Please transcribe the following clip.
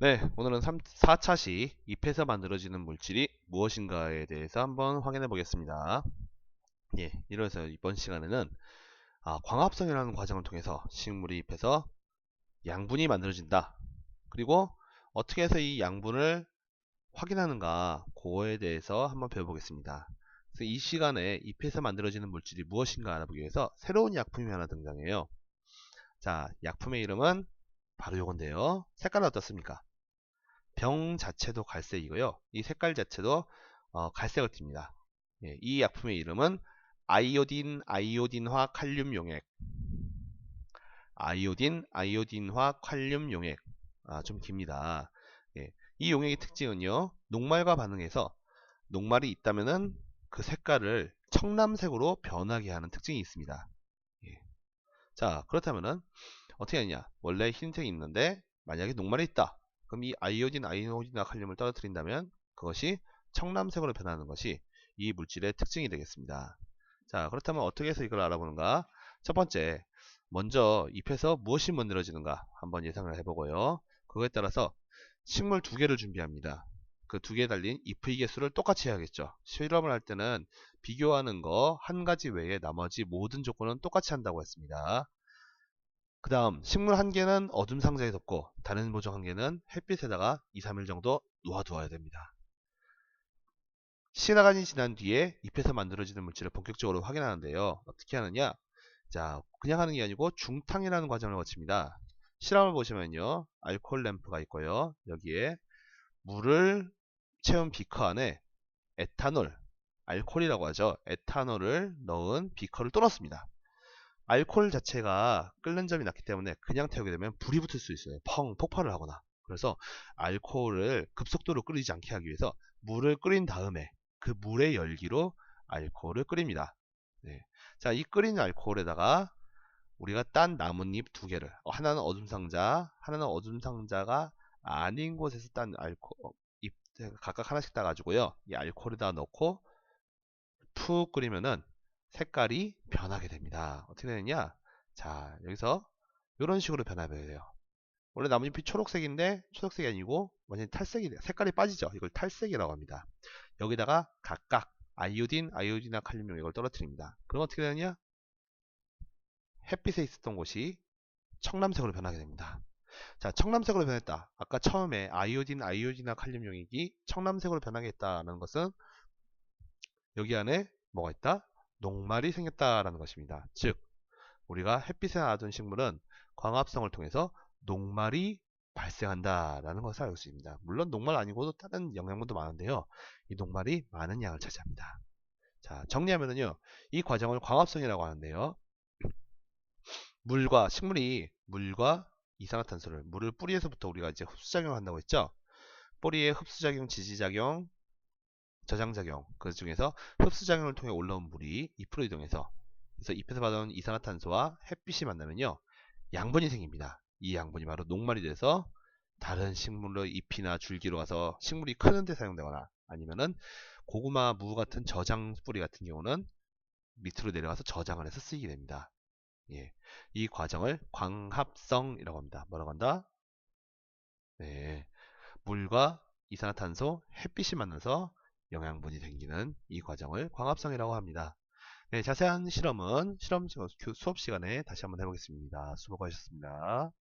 네, 오늘은 3, 4차 시 잎에서 만들어지는 물질이 무엇인가에 대해서 한번 확인해 보겠습니다. 예, 이래서 이번 시간에는 아, 광합성이라는 과정을 통해서 식물이 잎에서 양분이 만들어진다. 그리고 어떻게 해서 이 양분을 확인하는가 그거에 대해서 한번 배워보겠습니다. 그래서 이 시간에 잎에서 만들어지는 물질이 무엇인가 알아보기 위해서 새로운 약품이 하나 등장해요. 자, 약품의 이름은 바로 요건데요. 색깔은 어떻습니까? 병 자체도 갈색이고요. 이 색깔 자체도 어, 갈색을 띱니다. 예, 이 약품의 이름은 아이오딘 아이오딘화 칼륨 용액 아이오딘 아이오딘화 칼륨 용액 아, 좀 깁니다. 예, 이 용액의 특징은요. 녹말과 반응해서 녹말이 있다면은 그 색깔을 청남색으로 변하게 하는 특징이 있습니다. 예. 자 그렇다면은 어떻게 하느냐 원래 흰색이 있는데 만약에 녹말이 있다 그럼 이 아이오딘, 아이오딘화 칼륨을 떨어뜨린다면 그것이 청남색으로 변하는 것이 이 물질의 특징이 되겠습니다. 자 그렇다면 어떻게 해서 이걸 알아보는가? 첫 번째 먼저 잎에서 무엇이 만들어지는가 한번 예상을 해보고요. 그거에 따라서 식물 두 개를 준비합니다. 그 두 개에 달린 잎의 개수를 똑같이 해야겠죠. 실험을 할 때는 비교하는 거 한 가지 외에 나머지 모든 조건은 똑같이 한다고 했습니다. 그 다음 식물 한 개는 어둠 상자에 덮고 다른 모종 한 개는 햇빛에다가 2, 3일 정도 놓아두어야 됩니다. 시간이 지난 뒤에 잎에서 만들어지는 물질을 본격적으로 확인하는데요. 어떻게 하느냐? 자, 그냥 하는 게 아니고 중탕이라는 과정을 거칩니다. 실험을 보시면요. 알코올 램프가 있고요. 여기에 물을 채운 비커 안에 에탄올, 알코올이라고 하죠. 에탄올을 넣은 비커를 또 넣습니다. 알코올 자체가 끓는 점이 낮기 때문에 그냥 태우게 되면 불이 붙을 수 있어요. 펑 폭발을 하거나. 그래서 알코올을 급속도로 끓이지 않게 하기 위해서 물을 끓인 다음에 그 물의 열기로 알코올을 끓입니다. 네. 자, 이 끓인 알코올에다가 우리가 딴 나뭇잎 두 개를 어, 하나는 어둠 상자, 하나는 어둠 상자가 아닌 곳에서 딴 알코올 어, 잎 각각 하나씩 따가지고요. 이 알코올에다 넣고 푹 끓이면은 색깔이 변하게 됩니다. 어떻게 되느냐? 자, 여기서 이런 식으로 변하게 돼요. 원래 나뭇잎이 초록색인데 초록색이 아니고 완전히 탈색이 돼요. 색깔이 빠지죠. 이걸 탈색이라고 합니다. 여기다가 각각 아이오딘, 아이오딘화 칼륨 용액을 떨어뜨립니다. 그럼 어떻게 되느냐? 햇빛에 있었던 곳이 청남색으로 변하게 됩니다. 자, 청남색으로 변했다. 아까 처음에 아이오딘, 아이오딘화 칼륨 용액이 청남색으로 변하겠다는 것은 여기 안에 뭐가 있다? 녹말이 생겼다라는 것입니다. 즉 우리가 햇빛에 놔둔 식물은 광합성을 통해서 녹말이 발생한다라는 것을 알고 있습니다. 물론 녹말 아니고도 다른 영양분도 많은데요. 이 녹말이 많은 양을 차지합니다. 자 정리하면은요. 이 과정을 광합성이라고 하는데요. 물과 식물이 물과 이산화탄소를 물을 뿌리에서부터 우리가 이제 흡수작용을 한다고 했죠. 뿌리의 흡수작용, 지지작용, 저장작용. 그 중에서 흡수작용을 통해 올라온 물이 잎으로 이동해서 그래서 잎에서 받아온 이산화탄소와 햇빛이 만나면요 양분이 생깁니다. 이 양분이 바로 녹말이 돼서 다른 식물의 잎이나 줄기로 가서 식물이 크는데 사용되거나 아니면은 고구마, 무 같은 저장 뿌리 같은 경우는 밑으로 내려가서 저장을 해서 쓰이게 됩니다. 예, 이 과정을 광합성이라고 합니다. 뭐라고 한다? 네, 물과 이산화탄소, 햇빛이 만나서 영양분이 생기는 이 과정을 광합성이라고 합니다. 네, 자세한 실험은 실험 수업 시간에 다시 한번 해보겠습니다. 수고하셨습니다.